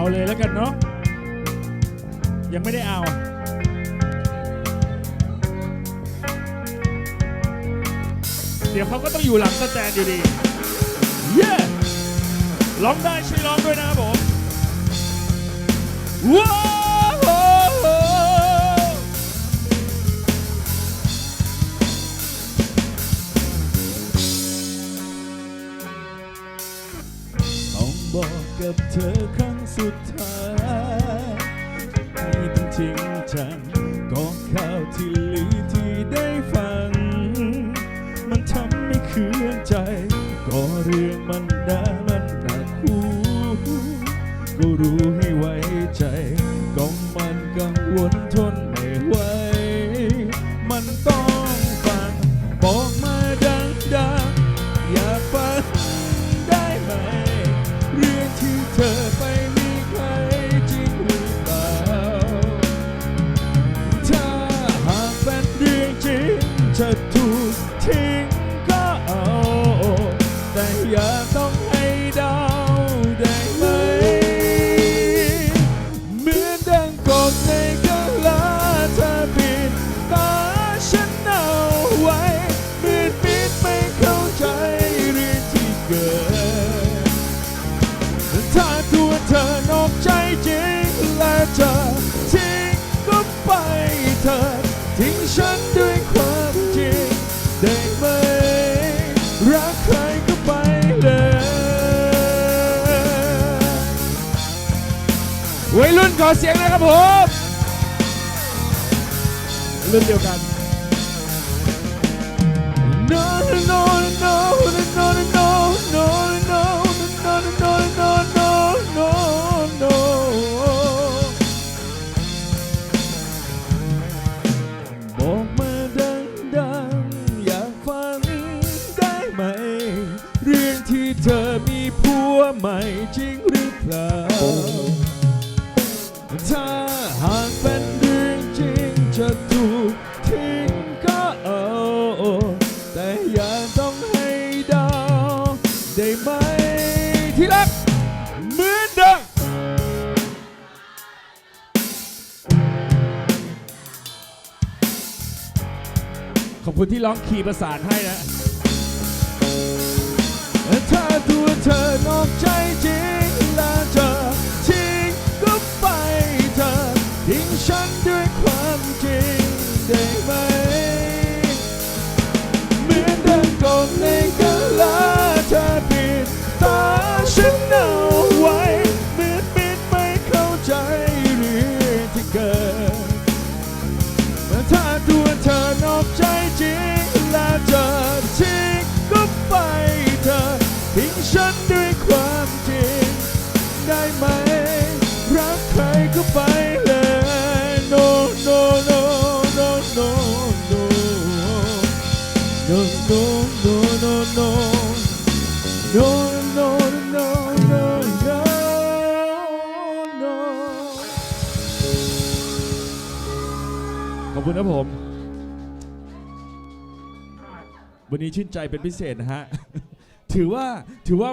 เอาเลยแล้วกันเนาะยังไม่ได้เอา เดี๋ยวเขาก็ต้องอยู่หลังสแตนอยู่ดี เย้ร้องได้ช่วยร้องด้วยนะครับผมว้า บอกกับเธอครั้งสุดท้ายที่ต้องจริงจัง จะถูกทิ้งก็เอา แต่อย่าต้องให้เดาได้ไหม เหมือนดังกบในกะลาเธอปิดตาฉันเอาไว้ วัยรุ่นขอเสียงเลยครับผมรุ่นเดียวกัน No no no no no no no no no no no no no no บอกมาดังๆอยากฟังได้ไหม เรื่องที่เธอมีผัวใหม่จริงหรือเปล่า ถ้าหากเป็นเรื่องจริงจะถูกทิ้งก็เอาแต่อย่าต้องให้ดาได้ไหมที่รักเหมือนเดิมขอบคุณที่ร้องคีย์ประสานให้นะ ได้ไหม รักใครก็ไปเลย no no no no no no no no no no no no no no no no no ขอบคุณครับผม วันนี้ชื่นใจเป็นพิเศษนะฮะ ถือว่าถือว่า